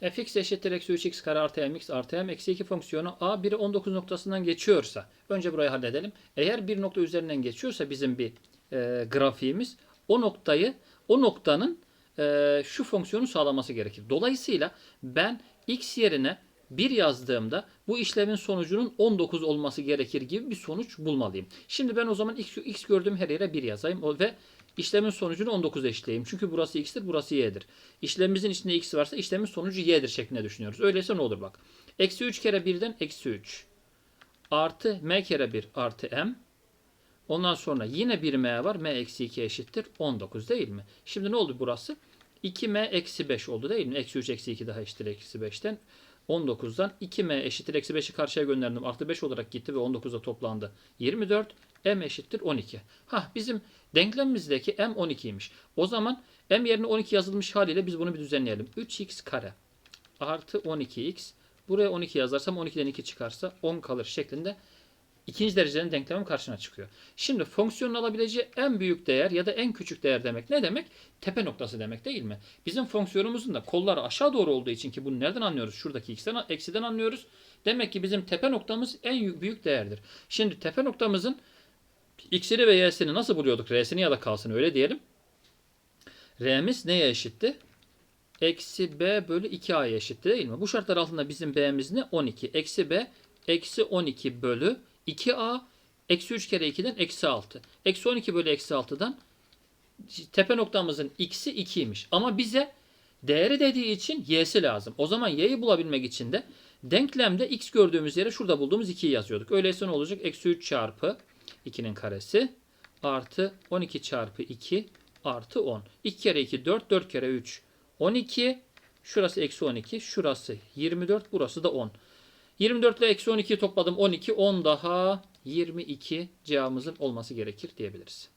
fx eşittir eksi 3x kare artı mx artı m eksi 2 fonksiyonu a biri 19 noktasından geçiyorsa önce burayı halledelim. Eğer bir nokta üzerinden geçiyorsa bizim bir e, grafiğimiz o noktayı o noktanın e, şu fonksiyonu sağlaması gerekir. Dolayısıyla ben x yerine 1 yazdığımda bu işlemin sonucunun 19 olması gerekir gibi bir sonuç bulmalıyım. Şimdi ben o zaman x, x gördüğüm her yere 1 yazayım ve işlemin sonucunu 19 eşitleyeyim. Çünkü burası x'tir, burası y'dir. İşlemimizin içinde x varsa işlemin sonucu y'dir şeklinde düşünüyoruz. Öyleyse ne olur bak. Eksi 3 kere 1'den eksi 3. Artı m kere 1 artı m. Ondan sonra yine bir m var. m eksi 2 eşittir 19 değil mi? Şimdi ne oldu burası? 2m eksi 5 oldu değil mi? Eksi 3 eksi 2 daha eşittir eksi 5'ten. 19'dan 2m eşittir eksi 5'i karşıya gönderdim. Artı 5 olarak gitti ve 19'da toplandı. 24 m eşittir 12. Hah bizim denklemimizdeki m 12'ymiş. O zaman m yerine 12 yazılmış haliyle biz bunu bir düzenleyelim. 3x kare artı 12x. Buraya 12 yazarsam 12'den 2 çıkarsa 10 kalır şeklinde ikinci derecenin denklemim karşına çıkıyor. Şimdi fonksiyonun alabileceği en büyük değer ya da en küçük değer demek ne demek? Tepe noktası demek değil mi? Bizim fonksiyonumuzun da kolları aşağı doğru olduğu için ki bunu nereden anlıyoruz? Şuradaki x'ten, eksiden anlıyoruz. Demek ki bizim tepe noktamız en büyük değerdir. Şimdi tepe noktamızın x'ini ve y'sini nasıl buluyorduk? R'sini ya da k'sını öyle diyelim. R'miz neye eşitti? Eksi b bölü 2a'ya eşitti değil mi? Bu şartlar altında bizim b'miz ne? 12. Eksi b eksi 12 bölü 2a eksi 3 kere 2'den eksi 6. Eksi 12 bölü eksi 6'dan tepe noktamızın x'i 2'ymiş. Ama bize değeri dediği için y'si lazım. O zaman y'yi bulabilmek için de denklemde x gördüğümüz yere şurada bulduğumuz 2'yi yazıyorduk. Öyleyse ne olacak? Eksi 3 çarpı 2'nin karesi artı 12 çarpı 2 artı 10. 2 kere 2 4, 4 kere 3 12. Şurası eksi 12, şurası 24, burası da 10. 24 ile eksi 12'yi topladım 12, 10 daha 22 cevabımızın olması gerekir diyebiliriz.